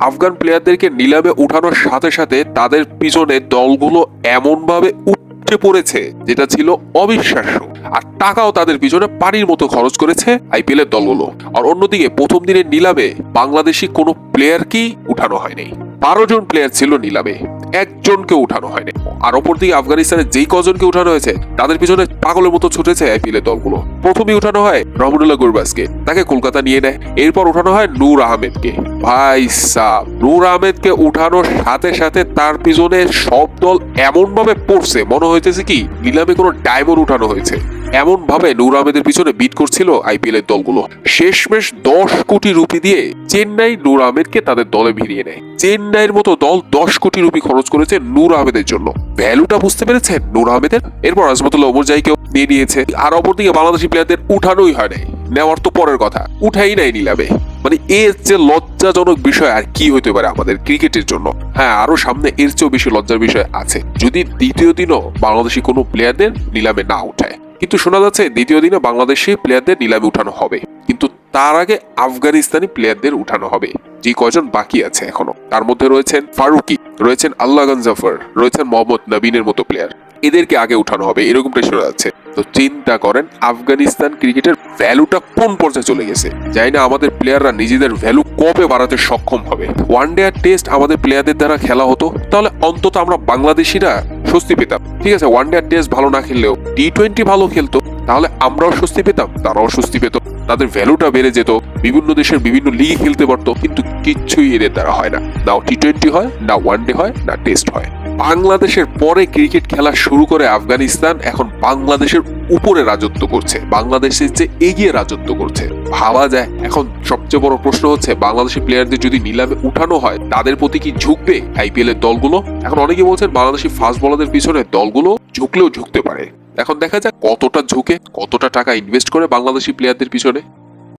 আফগান প্লেয়ারদেরকে নিলামে উঠানোর সাথে সাথে তাদের পিছনে দলগুলো এমনভাবে উঠে পড়েছে, যেটা ছিল অবিশ্বাস্য। আর টাকাও তাদের পিছনে পানির মতো খরচ করেছে আইপিএল এর দলগুলো। আর অন্যদিকে প্রথম দিনের নিলামে বাংলাদেশি কোনো প্লেয়ারকেই উঠানো হয়নি। বারো জন প্লেয়ার ছিল নিলামে। একজনকে উঠানো হয়নি। আর অপরদিকে আফগানিস্তানের যেই কজনকে উঠানো হয়েছে, তাদের পিছনে পাগলের মতো ছুটেছে আইপিএল দলগুলো। প্রথমেই উঠানো হয় রহমতুল্লাহ গুরবাসকে তাকে কলকাতা নিয়ে নেয়। এরপর উঠানো হয় নূর আহমেদকে। ভাই সাহ নূর আহমেদকে উঠানোর সাথে সাথে তার পিছনে সব দল এমন ভাবে পড়ছে, মনে হইতেছে কি, নিলামে কোনো ডায়মন্ড উঠানো হয়েছে। এমন ভাবে নূর আহমেদের পিছনে বিট করছিল আইপিএল এর দলগুলো। শেষমেশ দশ কোটি রুপি দিয়ে চেন্নাই নূর আহমেদকে তাদের দলে ভিড়িয়ে নেয়। চেন্নাইয়ের মতো দল দশ কোটি রুপি খরচ করেছে নূর আহমেদের জন্য। ভ্যালুটা বুঝতে পেরেছেন নূর আহমেদের? এরপর আজমতুল্লাহ ওমর জাইকেও নিয়ে নিয়েছে আর অপরদিকে বাংলাদেশি প্লেয়ারদের উঠানোই হয় নাই। নেওয়ার তো পরের কথা। উঠাই নাই নিলামে। মানে এর যে লজ্জাজনক বিষয় আর কি হতে পারে আমাদের ক্রিকেটের জন্য? হ্যাঁ আরও সামনে এর চেয়েও বেশি লজ্জার বিষয় আছে। যদি দ্বিতীয় দিনও বাংলাদেশি কোনো প্লেয়ারদের নিলামে না উঠায়। কিন্তু শোনা যাচ্ছে দ্বিতীয় দিনে বাংলাদেশি প্লেয়ারদের নিলামে উঠানো হবে। কিন্তু তার আগে আফগানিস্তানি প্লেয়ারদের উঠানো হবে। যে কজন বাকি আছে এখনও। তার মধ্যে রয়েছেন ফারুকি, রয়েছেন আল্লাহ জাফর, রয়েছেন মোহাম্মদ নবীনের মতো প্লেয়ার এদেরকে আগে উঠানো হবে এরকমটাই শোনা যাচ্ছে তো চিন্তা করেন, আফগানিস্তান ক্রিকেটের ভ্যালুটা কোন পর্যায়ে চলে গেছে? যাই না আমাদের প্লেয়াররা নিজেদের ভ্যালু কবে বাড়াতে সক্ষম হবে। ওয়ান ডে আর টেস্ট আমাদের প্লেয়ারদের দ্বারা খেলা হতো, তাহলে অন্তত আমরা বাংলাদেশিরা স্বস্তি পেতাম। ঠিক আছে ওয়ান ডে আর টেস্ট ভালো না খেললেও টি টোয়েন্টি ভালো খেলতো, তাহলে আমরাও স্বস্তি পেতাম, তারাও স্বস্তি পেত। তাদের ভ্যালুটা বেড়ে যেত, বিভিন্ন দেশের বিভিন্ন লিগে খেলতে পারতো, কিন্তু কিচ্ছুই এদের দ্বারা হয় না। না টি টোয়েন্টি হয় না ওয়ান ডে হয় না টেস্ট হয়। বাংলাদেশের পরে ক্রিকেট খেলা শুরু করে আফগানিস্তান, এখন বাংলাদেশের উপরে রাজত্ব করছে। বাংলাদেশের যে এগিয়ে রাজত্ব করছে। ভাবা যায়, এখন সবচেয়ে বড় প্রশ্ন হচ্ছে বাংলাদেশের প্লেয়ারদের যদি নিলামে উঠানো হয়, তাদের প্রতি কি ঝুঁকবে আইপিএল এর দলগুলো? এখন অনেকে বলছেন, বাংলাদেশি ফাস্ট বলারদের পিছনে দলগুলো ঝুঁকলেও ঝুঁকতে পারে। এখন দেখা যাক কতটা ঝুঁকে কতটা টাকা ইনভেস্ট করে বাংলাদেশি প্লেয়ারদের পিছনে।